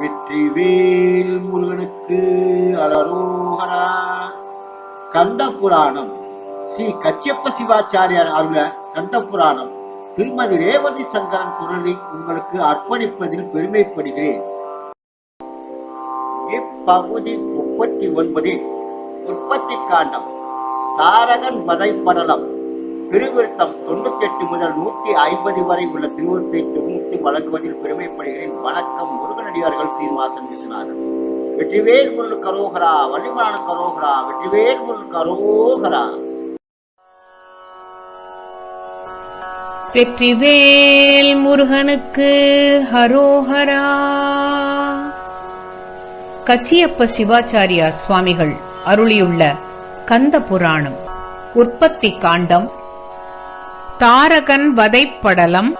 வெற்றிவேல் முருகனுக்கு அலரோகரா. கந்த புராணம் ஸ்ரீ கச்சியப்ப சிவாச்சாரியார் அருள கந்த புராணம் திருமதி ரேவதி சங்கரன் குரலை உங்களுக்கு அர்ப்பணிப்பதில் பெருமைப்படுகிறேன். இப்பகுதி முப்பத்தி ஒன்பதில் உற்பத்தி காண்டம் தாரகன் வதைப்படலம். திருவிருத்தம் தொண்ணூத்தி எட்டு முதல் நூத்தி ஐம்பது வரை உள்ள திருவிருத்தை தொண்ணூற்றி வழங்குவதில் பெருமைப்படுகிறேன். வணக்கம் முருகனடியார்கள் சீனிவாசன் விஸ்வநாதன். வெற்றிவேல் முருள் கரோகரா வள்ளிமான கரோகரா வெற்றிவேல் முருள் கரோகரா. வெற்றிவேல் முருகனுக்கு ஹரோஹரா. கச்சியப்ப சிவாச்சாரியா சுவாமிகள் அருளியுள்ள கந்த புராணம் உற்பத்தி காண்டம் தாரகன் வதைப்படலம்.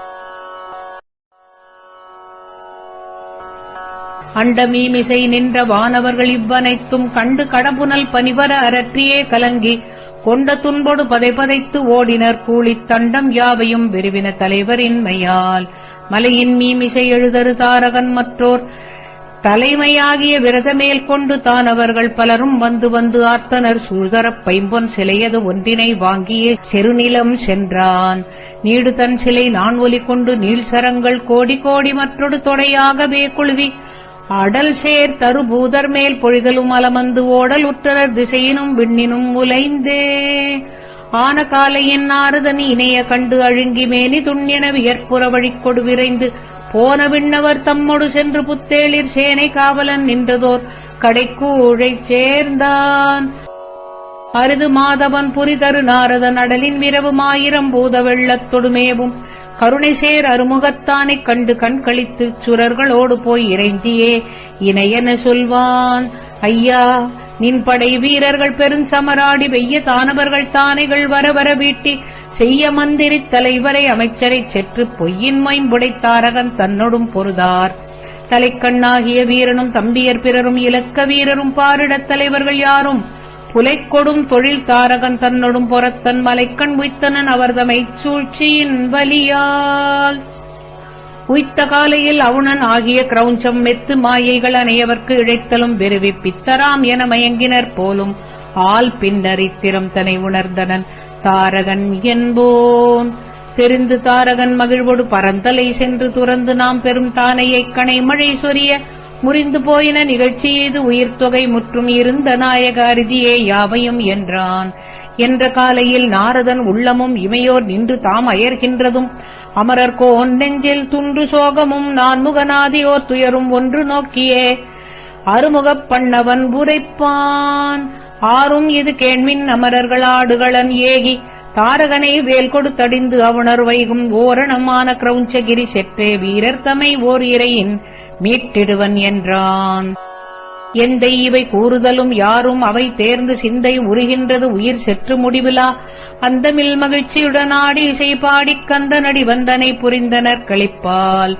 அண்டமீமிசை நின்ற வானவர்கள் இவ்வனைத்தும் கண்டு கடபுனல் பனிவர அரற்றியே கலங்கி கொண்ட துன்பொடு பதைபதைத்து ஓடினர் கூலித் தண்டம் யாவையும் விரிவின தலைவரின்மையால். மலையின் மீமிசை எழுதரு தாரகன் மற்றோர் தலைமையாகிய விரதமேல் கொண்டு தான் அவர்கள் பலரும் வந்து வந்து ஆர்த்தனர் சூழ்தரப் பைம்பொன் சிலையது ஒன்றினை வாங்கியே செருநிலம் சென்றான். நீடு தன் சிலை நான் ஒலி கொண்டு நீள் சரங்கள் கோடி கோடி மற்றொடு தொடையாகவே குழுவி. அடல் சேர் தரு பூதர் மேல் பொழிதலும் அலமந்து ஓடல் உற்றனர் திசையினும் விண்ணினும் உலைந்தே. ஆன காலையின் ஆறுதன் இணைய கண்டு அழுங்கி மேனி துண்ணின வியற்புற வழிக்கொடு விரைந்து போன விண்ணவர் தம்மொடு சென்று புத்தேளிர் சேனை காவலன் நின்றதோர் கடைக்கூழைச் சேர்ந்தான். அரிது மாதவன் புரிதரு நாரதன் அடலின் விரவும் ஆயிரம் பூத வெள்ளத்தொடுமேவும் கருணைசேர் அருமுகத்தானைக் கண்டு கண்களித்து சுரர்களோடு போய் இறைஞ்சியே இணையென சொல்வான் ஐயா நின் படை வீரர்கள் பெருஞ்சமராடி வெய்ய தானவர்கள் தானைகள் வர வர வீட்டி செய்ய மந்திரித் தலைவரை அமைச்சரைச் செற்று பொய்யின் மைம்புடைத்தாரகன் தன்னொடும் பொருதார். தலைக்கண்ணாகிய வீரனும் தம்பியர் பிறரும் இலக்க வீரரும் பாரிடத் தலைவர்கள் யாரும்? புலைக்கொடும் தொழில் தாரகன் தன்னொடும் பொறத்தன் மலைக்கண் உய்த்தனன் அவர்தமைச் சூழ்ச்சியின் வலியால். உய்த்த காலையில் அவுணன் ஆகிய கிரௌஞ்சம் மெத்து மாயைகள் அனையவர்க்கு இழைத்தலும் விருவி பித்தராம் என மயங்கினர் போலும். ஆள் பின்னர் இத்திரம் தனை உணர்ந்தனன். தாரகன் என்போன் தெரிந்து தாரகன் மகிழ்வோடு பரந்தலை சென்று துறந்து நாம் பெரும் தானையைக் கணை மழை சொரிய. முறிந்து போயின நிகழ்ச்சி இது உயிர்த்தொகை முற்றும் இருந்த நாயக அரிதியே யாவையும் என்றான். என்ற காலையில் நாரதன் உள்ளமும் இமையோர் நின்று தாம் அயர்கின்றதும். அமரர்கோன் நெஞ்சில் துன்று சோகமும் நான் முகநாதியோர் துயரும் ஒன்று நோக்கியே. அருமுகப் பண்ணவன் உரைப்பான் ஆறும் இது கேண்மின் அமரர்கள் ஆடுகளன் ஏகி தாரகனை வேல் கொடுத்தடிந்து அவுணர் வைகும் ஓரணமான கிரௌஞ்சகிரி செற்றே வீரர் தமை ஓர் இறையின் மீட்டிடுவன் என்றான். எந்தை இவை கூறுதலும் யாரும் அவை தேர்ந்து சிந்தை உருகின்றது உயிர் செற்று முடிவிலா அந்தமில் மகிழ்ச்சியுடனாடி இசை பாடிக் கந்தனடி வந்தனை புரிந்தனர் களிப்பால்.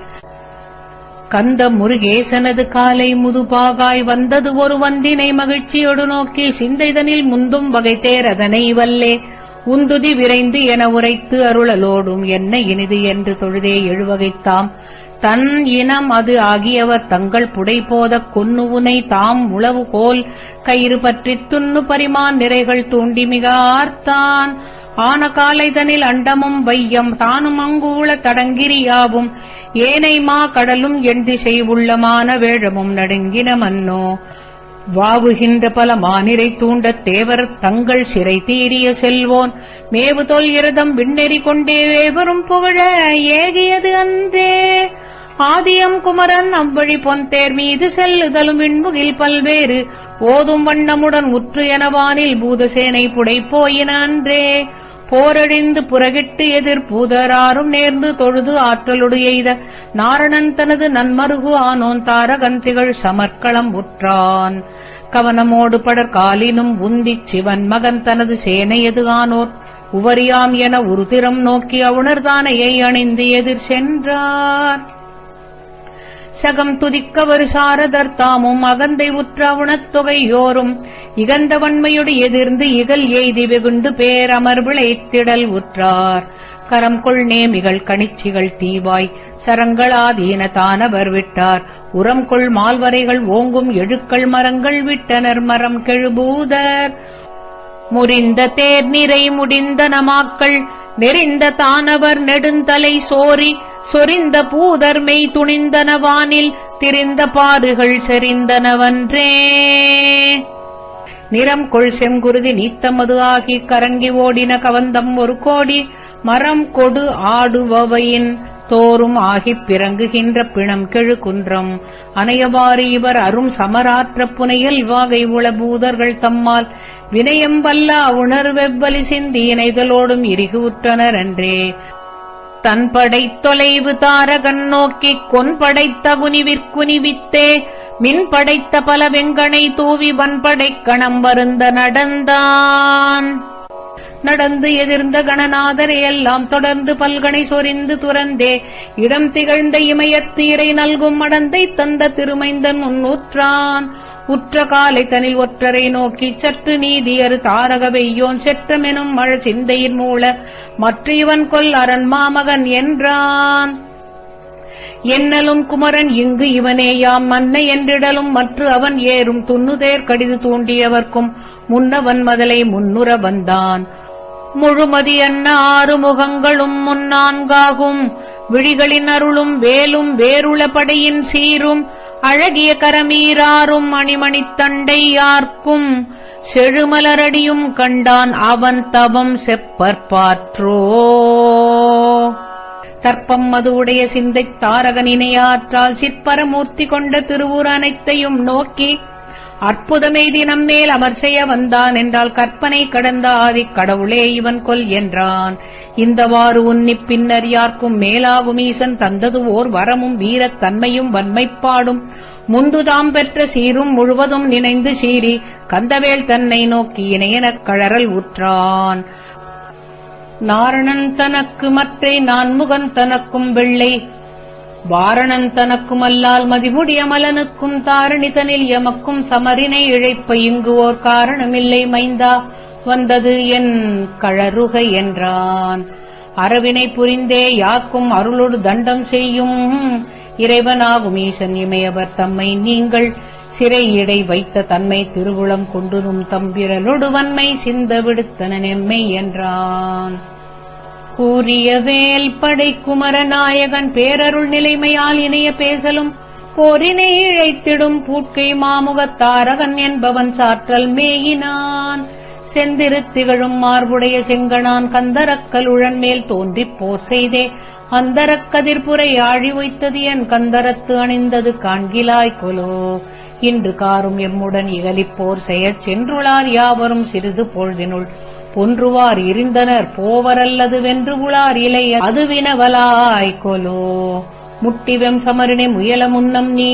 கந்த முருகேசனது காலை முதுபாகாய் வந்தது ஒரு வந்தினை மகிழ்ச்சியொடு நோக்கி சிந்தைதனில் முந்தும் வகை தேரதனை வல்லே. உந்துதி விரைந்து என உரைத்து அருளலோடும் என்ன இனிது என்று தொழுதே எழுவகைத்தாம். தன் இனம் அது ஆகியவர் தங்கள் புடை போதக் கொன்னுவுனை தாம் உளவு கோல். கயிறு பற்றித் துண்ணு பரிமான் நிறைகள் தூண்டி மிக ஆர்த்தான் ஆன காலைதனில் அண்டமும் வையம் தானும் அங்கூள தடங்கிரியாவும். ஏனை மா கடலும் எண்திசை உள்ளமான வேழமும் நடுங்கின மன்னோ. வாவுகின்ற பல மானிரை தூண்டத் தேவர் தங்கள் சிறை தீரிய செல்வோன். மேவு தொல் இரதம் விண்ணெறி கொண்டே வேவரும் புகழ ஏகியது அன்றே. ஆதியம் குமரன் அவ்வழி பொன்தேர் மீது செல்லுதலும் விண்முகில் பல்வேறு. ஓதும் வண்ணமுடன் உற்று எனவானில் பூதசேனை புடைப்போயினன்றே போரழிந்து புறகிட்டு எதிர் பூதராரும் நேர்ந்து தொழுது ஆற்றலொடு எய்த. நாரணன் தனது நன்மருகு ஆனோன் தாரகன் திகழ் சமர்க்களம் உற்றான். கவனமோடு படர் காலினும் உந்திச் சிவன் மகன் தனது சேனையது ஆனோர்? உவரியாம் என உருதிரம் நோக்கி அவுணர்தானையை அணிந்து எதிர் சென்றார். சகம் துதிக்க ஒரு சாரதர் தாமும் அகந்தை உற்ற உணத்தொகையோரும் இகந்த வன்மையொடு எதிர்ந்து இகல் எய்தி வெகுண்டு பேரமர் விளைத்திடல் உற்றார். கரம் கொள் நேமிகள் கணிச்சிகள் தீவாய் சரங்களாதீன தானவர் விட்டார். உரம் கொள் மால்வரைகள் ஓங்கும் எழுக்கள் மரங்கள் விட்டனர் மரம் கெழுபூதர். முறிந்த தேர் நிறை முடிந்த நமாக்கள் நெறிந்த தானவர் நெடுந்தலை சோரி சொரிந்த பூதர் மெய் துணிந்தனவானில் திரிந்த பாறுகள் செறிந்தனவன்றே. நிறம் கொள் செங்குருதி நீத்தமது ஆகி கரங்கி ஓடின கவந்தம் ஒரு கோடி மரம் கொடு ஆடுபவையின் தோறும் ஆகிப் பிறங்குகின்ற பிணம் கெழு குன்றம். அனையவாறு இவர் அரும் சமராற்ற புனையல் வாகை உள பூதர்கள் தம்மால் வினயம் வல்ல உணர்வெவ்வலி சிந்தி இணைதலோடும் இறுகு உற்றனர் என்றே தன் படை தொலைவு தாரகன் நோக்கிக் கொன் படைத்த குனிவிற்குனிவித்தே மின் படைத்த பல வெங்கனை தூவி வன்படைக் கணம் வருந்த நடந்தான். நடந்து எதிர்ந்த கணநாதரை எல்லாம் தொடர்ந்து பல்கனை சொரிந்து துறந்தே. இடம் திகழ்ந்த இமயத்து இறை நல்கும் மடந்தை தந்த திருமைந்தன் முன்னூற்றான் உற்ற காலை தனில் ஒற்றரை நோக்கி சற்று நீதியரு தாரக வெய்யோன் செற்றமெனும் மழ சிந்தையின் மூல மற்ற இவன் கொல் அரண் மாமகன் என்றான். என்னலும் குமரன் இங்கு இவனே யாம் மன்னை என்றிடலும் மற்ற அவன் ஏறும் துண்ணுதேர் கடிது தூண்டியவர்க்கும் முன்னவன் மதலை முன்னுற வந்தான். முழுமதி அன்ன ஆறு முகங்களும் முன்னான்காகும் விழிகளின் அருளும் வேலும் வேருள படையின் சீரும் அழகிய கரமீராரும் மணிமணித்தண்டை யார்க்கும் செழுமலரடியும் கண்டான் அவன் தவம் செப்பற்பாற்றோ தர்ப்பம் மதுவுடைய உடைய சிந்தைத் தாரகன் இணையாற்றால் சிற்பரமூர்த்தி கொண்ட திருவூர் அனைத்தையும் நோக்கி அற்புதமெய்தி நம்மேல் அமர் செய்ய வந்தான் என்றால் கற்பனை கடந்த ஆதிக் கடவுளே இவன் கொல் என்றான். இந்தவாறு உன்னிப் பின்னர் யார்க்கும் மேலாகும் ஈசன் தந்தது ஓர் வரமும் வீரத் தன்மையும் வன்மைப்பாடும். முந்துதாம் பெற்ற சீரும் முழுவதும் நினைந்து சீறி கந்தவேல் தன்னை நோக்கி இணையனக் கழறல் உற்றான் நாரணன் தனக்கு மற்றை நான்முகன் தனக்கும் வெள்ளை வாரணன் தனக்குமல்லால் மதிமுடியமலனுக்கும் மலனுக்கும் தாரணிதனில் எமக்கும் சமரினை இழைப்ப இங்கு ஓர் காரணமில்லை மைந்தா. வந்தது என் கழறுக என்றான். அரவினை புரிந்தே யாக்கும் அருளொடு தண்டம் செய்யும் இறைவனாகும் ஈசன் இமையவர் தம்மை நீங்கள் சிறையிடை வைத்த தன்மை திருவுளம் கொண்டுனும் தம்பிரலொடு வன்மை சிந்த விடுத்தன நெம்மை என்றான். கூறிய வேல் படை குமரநாயகன் பேரருள் நிலைமையால் இணைய பேசலும். போரினை இழைத்திடும் பூட்கை மாமுகத்தாரகன் என்பவன் சாற்றல் மேயினான். செந்திருத்திகழும் மார்புடைய செங்கணான் கந்தரக்கலுழன் மேல் தோன்றிப் போர் செய்தே. அந்தரக் கதிர்புரை ஆழி வைத்தது என் கந்தரத்து அணிந்தது காண்கிலாய் கொலோ. இன்று காரும் எம்முடன் இகலிப்போர் செயற் சென்றுளார் யாவரும் சிறிது பொழுதினுள். பொன்றுவார் இருந்தனர் போவரல்லது வென்று உளார் இலை அது கொலோ. முட்டிவெம் சமரினை முயல முன்னம் நீ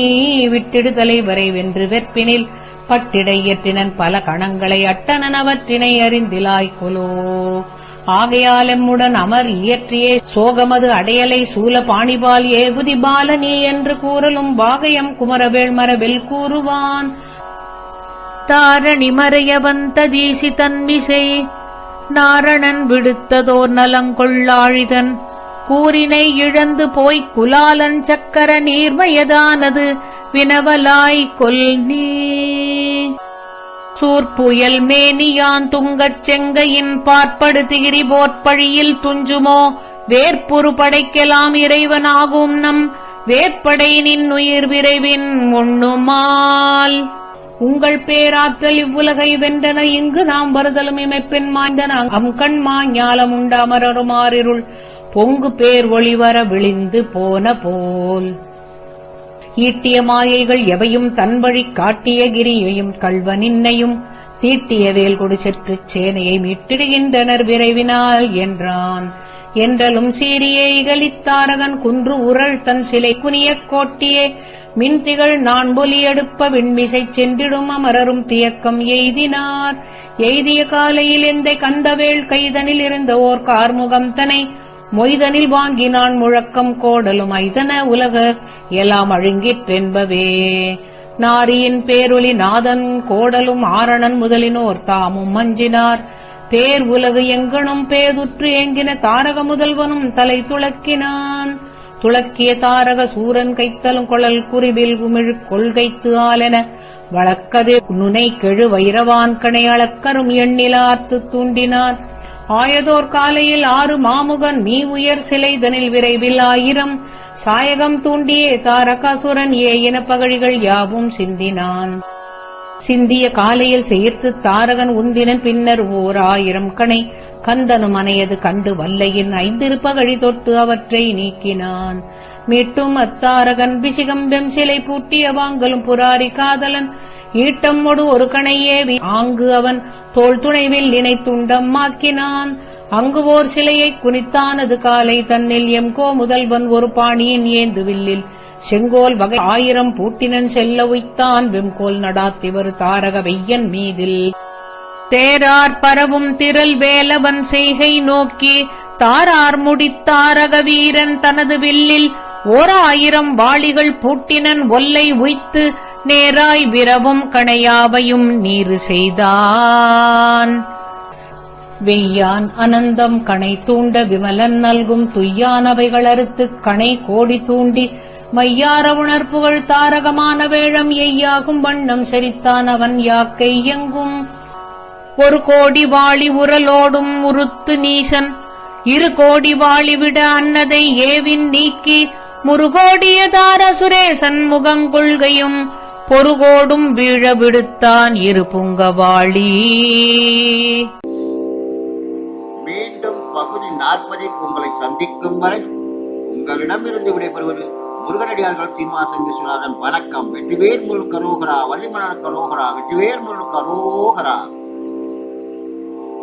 விட்டிடுதலை வரை வென்று வெற்பினில் பட்டிடை இயற்றினன் பல கணங்களை அட்டனன் அவற்றினை அறிந்திலாய் கொலோ. ஆகையால் எம்முடன் அமர் இயற்றியே சோகமது அடையலை சூல பாணிபால் ஏகுதி பாலனி என்று கூறலும் பாகயம் குமரவேள் மரபில் கூறுவான். தாரணி மறைய தீசி தன்மிசை நாரணன் விடுத்ததோர் நலங்கொள்ளாழிதன். கூறினை இழந்து போய்க் குலாலன் சக்கர நீர்மயதானது வினவலாய் கொல் நீ. மேனியான் துங்கச் செங்கையின் பார்ப்படு திகிரி போற்பழியில் துஞ்சுமோ. வேற்புறு படைக்கலாம் இறைவனாகும் நம். வேற்படை நின் உயிர் விரைவின் உண்ணுமால் உங்கள் பேராற்றல் இவ்வுலகை வென்றன. இங்கு நாம் வருதலும் இமைப்பெண் மாய்ந்தன அம்கண் மாஞாலம் உண்ட அமரருமாறிருள் பொங்கு பேர் ஒளிவர விழிந்து போன போல். ஈட்டிய மாயைகள் எவையும் தன்வழி காட்டிய கிரியையும் கள்வனின்னையும் தீட்டிய வேல் கொடு சேனையை மீட்டிடுகின்றனர் விரைவினால் என்றான். என்றலும் சீரியே இகலித்தாரகன் குன்று உரள் தன் சிலை குனியக் கோட்டியே மின்திகள் நான் ஒலி எடுப்ப விண்மிசை சென்றிடும் அமரரும் தியக்கம் எய்தினார். எய்திய காலையில் எந்தை கந்தவேள் கைதனில் இருந்த ஓர் கார்முகம் தனை மொய்தனில் வாங்கினான் முழக்கம் கோடலும் ஐதன உலக எல்லாம் அழுங்கிற்றென்பவே நாரியின் பேரொலி நாதன் கோடலும் ஆரணன் முதலினோர் தாமும் மஞ்சினார். பேர் உலகு எங்கனும் பேதுற்று ஏங்கின தாரக முதல்வனும் தலை துளக்கினான். துளக்கிய தாரக சூரன் கைத்தலும் கொழல் குறிவில் உமிழ் கொள்கைத்து ஆலென வழக்கது நுனை கெழு வைரவான் கணை அளக்கரும் எண்ணிலார்த்து தூண்டினார். ஆயதோர் காலையில் ஆறு மாமுகன் மீ உயர் சிலைதனில் விரைவில் ஆயிரம். சாயகம் தூண்டியே தாரகாசுரன் ஏயின பகழிகள் யாவும் சிந்தினான். சிந்திய காலையில் சேர்த்து தாரகன் உந்தினன் பின்னர் ஓர் ஆயிரம் கணை கந்தனும் அணையது கண்டு வல்லையின் ஐந்திருப்பகழி தொட்டு அவற்றை நீக்கினான். மீட்டும் அத்தாரகன் பிசிகம்பெம் சிலை பூட்டிய வாங்கலும் புராரி காதலன் ஈட்டம்மொடு ஒரு கணை ஆங்கு அவன் தோல் துணைவில் நினைத்துண்டம் மாக்கினான். அங்கு ஓர் சிலையை குனித்தானது காலை தன்னில் எம்கோ முதல்வன் ஒரு பாணியின் ஏந்துவில்லில் செங்கோல் வகை ஆயிரம் பூட்டினன் செல்ல உய்த்தான். வெம்கோல் நடாத்திவர் தாரக வெய்யன் மீதில். தேரார் பரவும் திரள் வேலவன் செய்கை நோக்கி தாரார் முடித்தாரக வீரன் தனது வில்லில் ஓர் ஆயிரம் வாளிகள் பூட்டினன் ஒல்லை உய்த்து நேராய் விரவும் கணையாவையும் நீரு செய்தான். வெய்யான் அனந்தம் கணை தூண்ட விமலன் நல்கும் துய்யானவைகள் அறுத்துக் கணை கோடி தூண்டி மையார உணர்ப்புகள் தாரகமான வேழம் எய்யாகும் வண்ணம் சரித்தான் அவன் யாக்கை எங்கும். ஒரு கோடி வாளி உரலோடும் உருத்து நீசன். இரு கோடி வாளி விட அன்னதை ஏவின் நீக்கி முருகோடியதார சுரேசன் முகங்கொள்கையும் பொறுகோடும் வீழ விடுத்தான் இரு புங்கவாளி மீண்டும் பகுதி நாற்பதில் உங்களை சந்திக்கும் வரை உங்களிடமிருந்து விடைபெறுவது முருகனடியார்கள் சீனிவாசன் விஸ்வநாதன். வணக்கம். வெற்றிவேர் முழு கரோகரா வள்ளிமலர் கரோகரா வெற்றிவேர் முழு கரோகரா.